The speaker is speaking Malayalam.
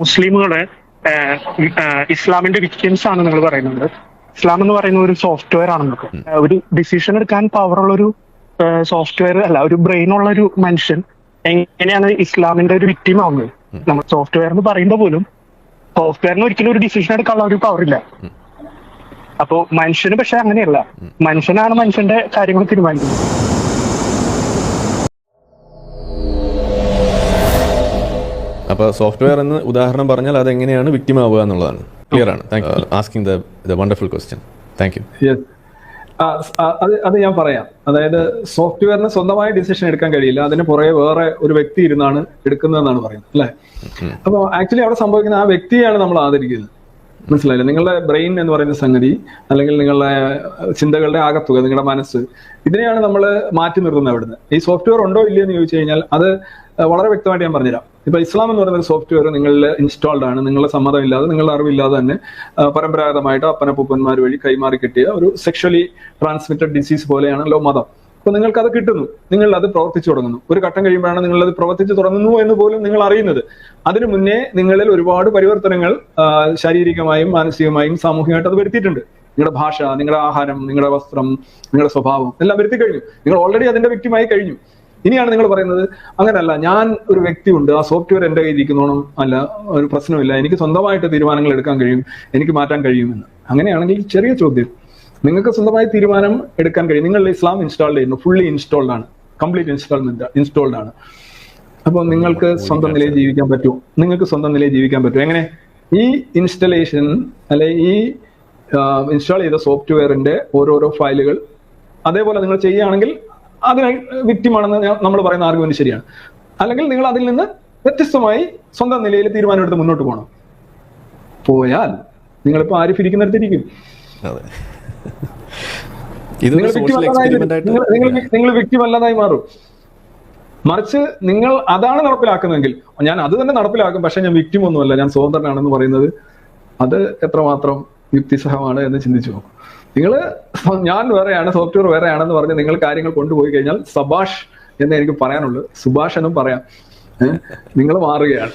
മുസ്ലിമുകൾ ഇസ്ലാമിന്റെ വിക്ടിംസ് ആണ് നിങ്ങൾ പറയുന്നത്. ഇസ്ലാം എന്ന് പറയുന്ന ഒരു സോഫ്റ്റ്വെയർ ആണ് നമുക്ക്. ഒരു ഡിസിഷൻ എടുക്കാൻ പവറുള്ള ഒരു സോഫ്റ്റ്വെയർ അല്ല ഒരു ബ്രെയിൻ ഉള്ള ഒരു മനുഷ്യൻ എങ്ങനെയാണ് ഇസ്ലാമിന്റെ ഒരു വിക്ടിം ആവുന്നത്? നമ്മൾ സോഫ്റ്റ്വെയർ എന്ന് പറയുമ്പോൾ പോലും സോഫ്റ്റ്വെയറിന് ഒരിക്കലും ഒരു ഡിസിഷൻ എടുക്കാനുള്ള ഒരു പവർ ഇല്ല. അപ്പോ മനുഷ്യന് പക്ഷെ അങ്ങനെയല്ല. മനുഷ്യനാണ് മനുഷ്യന്റെ കാര്യങ്ങൾ തീരുമാനിക്കുന്നത്. അപ്പോൾ സോഫ്റ്റ്വെയർ എന്ന് ഉദാഹരണം പറഞ്ഞാൽ അത് എങ്ങനെയാണ് വിക്ടിം ആവുക എന്നുള്ളതാണ്. ക്ലിയർ ആണ്? Thank asking the the wonderful question thank you അത് അത് ഞാൻ പറയാം. അതായത് സോഫ്റ്റ്വെയറിന് സ്വന്തമായി ഡിസിഷൻ എടുക്കാൻ കഴിയില്ല. അതിന് പുറകെ വേറെ ഒരു വ്യക്തി ഇരുന്നാണ് എടുക്കുന്നതെന്നാണ് പറയുന്നത് അല്ലെ? അപ്പൊ ആക്ച്വലി അവിടെ സംഭവിക്കുന്ന ആ വ്യക്തിയാണ് നമ്മൾ ആദരിക്കുന്നത്. മനസ്സിലായില്ലേ? നിങ്ങളുടെ ബ്രെയിൻ എന്ന് പറയുന്ന സംഗതി അല്ലെങ്കിൽ നിങ്ങളുടെ ചിന്തകളുടെ ആകത്തുക നിങ്ങളുടെ മനസ്സ് ഇതിനെയാണ് നമ്മൾ മാറ്റി നിർത്തുന്നത് അവിടുന്ന്. ഈ സോഫ്റ്റ്വെയർ ഉണ്ടോ ഇല്ലയോ എന്ന് ചോദിച്ചു കഴിഞ്ഞാൽ അത് വളരെ വ്യക്തമായിട്ട് ഞാൻ പറഞ്ഞുതരാം. ഇപ്പൊ ഇസ്ലാം എന്ന് പറയുന്ന സോഫ്റ്റ്വെയർ നിങ്ങളിൽ ഇൻസ്റ്റാൾഡ് ആണ്. നിങ്ങളുടെ സമ്മതമില്ലാതെ നിങ്ങളുടെ അറിവില്ലാതെ തന്നെ പരമ്പരാഗതമായിട്ട് അപ്പനപ്പൂപ്പന്മാർ വഴി കൈമാറി കിട്ടിയ ഒരു സെക്ഷലി ട്രാൻസ്മിറ്റഡ് ഡിസീസ് പോലെയാണല്ലോ മതം. അപ്പൊ നിങ്ങൾക്ക് അത് കിട്ടുന്നു. നിങ്ങൾ അത് പ്രവർത്തിച്ചു തുടങ്ങുന്നു. ഒരു ഘട്ടം കഴിയുമ്പോഴാണ് നിങ്ങൾ അത് പ്രവർത്തിച്ചു തുടങ്ങുന്നു എന്ന് പോലും നിങ്ങൾ അറിയുന്നത്. അതിനു മുന്നേ നിങ്ങളിൽ ഒരുപാട് പരിവർത്തനങ്ങൾ ശാരീരികമായും മാനസികമായും സാമൂഹികമായിട്ട് അത് വരുത്തിയിട്ടുണ്ട്. നിങ്ങളുടെ ഭാഷ നിങ്ങളുടെ ആഹാരം നിങ്ങളുടെ വസ്ത്രം നിങ്ങളുടെ സ്വഭാവം എല്ലാം വരുത്തി കഴിഞ്ഞു. നിങ്ങൾ ഓൾറെഡി അതിന്റെ വ്യക്തിമായി കഴിഞ്ഞു. ഇനിയാണ് നിങ്ങൾ പറയുന്നത്. അങ്ങനല്ല ഞാൻ ഒരു വ്യക്തിയുണ്ട് ആ സോഫ്റ്റ്വെയർ എന്റെ കയ്യിൽ ഇരിക്കുന്നോണം അല്ല ഒരു പ്രശ്നമില്ല എനിക്ക് സ്വന്തമായിട്ട് തീരുമാനങ്ങൾ എടുക്കാൻ കഴിയും എനിക്ക് മാറ്റാൻ കഴിയുമെന്ന് അങ്ങനെയാണെങ്കിൽ ചെറിയ ചോദ്യം. നിങ്ങൾക്ക് സ്വന്തമായി തീരുമാനം എടുക്കാൻ കഴിയും. നിങ്ങൾ ഇസ്ലാം ഇൻസ്റ്റാൾ ചെയ്യുന്നു ഫുള്ളി ഇൻസ്റ്റാൾഡ് ആണ് കംപ്ലീറ്റ് ഇൻസ്റ്റാൾമെന്റ് ഇൻസ്റ്റാൾഡ് ആണ്. അപ്പോൾ നിങ്ങൾക്ക് സ്വന്തം നിലയിൽ ജീവിക്കാൻ പറ്റും. നിങ്ങൾക്ക് സ്വന്തം നിലയിൽ ജീവിക്കാൻ പറ്റും. എങ്ങനെ? ഈ ഇൻസ്റ്റലേഷൻ അല്ലെ ഈ ഇൻസ്റ്റാൾ ചെയ്ത സോഫ്റ്റ്വെയറിന്റെ ഓരോരോ ഫയലുകൾ അതേപോലെ നിങ്ങൾ ചെയ്യുകയാണെങ്കിൽ അതിന് വിക്റ്റിമാണെന്ന് നമ്മൾ പറയുന്ന ആർഗ്യുമെന്റ് ശരിയാണ്. അല്ലെങ്കിൽ നിങ്ങൾ അതിൽ നിന്ന് വ്യത്യസ്തമായി സ്വന്തം നിലയിൽ തീരുമാനമെടുത്ത് മുന്നോട്ട് പോകണം. പോയാൽ നിങ്ങളിപ്പോ ആരിഫിരിക്കുന്നിടത്തിരിക്കും നിങ്ങൾ ആയിട്ട് നിങ്ങൾ മാറും. മറിച്ച് നിങ്ങൾ അതാണ് നടപ്പിലാക്കുന്നതെങ്കിൽ ഞാൻ അത് തന്നെ നടപ്പിലാക്കും പക്ഷെ ഞാൻ വ്യക്തിം ഒന്നുമല്ല ഞാൻ സ്വതന്ത്രനാണെന്ന് പറയുന്നത് അത് എത്രമാത്രം യുക്തിസഹമാണ് എന്ന് ചിന്തിച്ചു നോക്കും നിങ്ങൾ ഞാൻ വേറെയാണ് സോഫ്റ്റ്വെയർ വേറെയാണെന്ന് പറഞ്ഞ് നിങ്ങൾ കാര്യങ്ങൾ കൊണ്ടുപോയി കഴിഞ്ഞാൽ സബാഷ് എന്ന് എനിക്ക് പറയാനുള്ളൂ സുഭാഷ് എന്നും പറയാം. നിങ്ങൾ മാറുകയാണ്.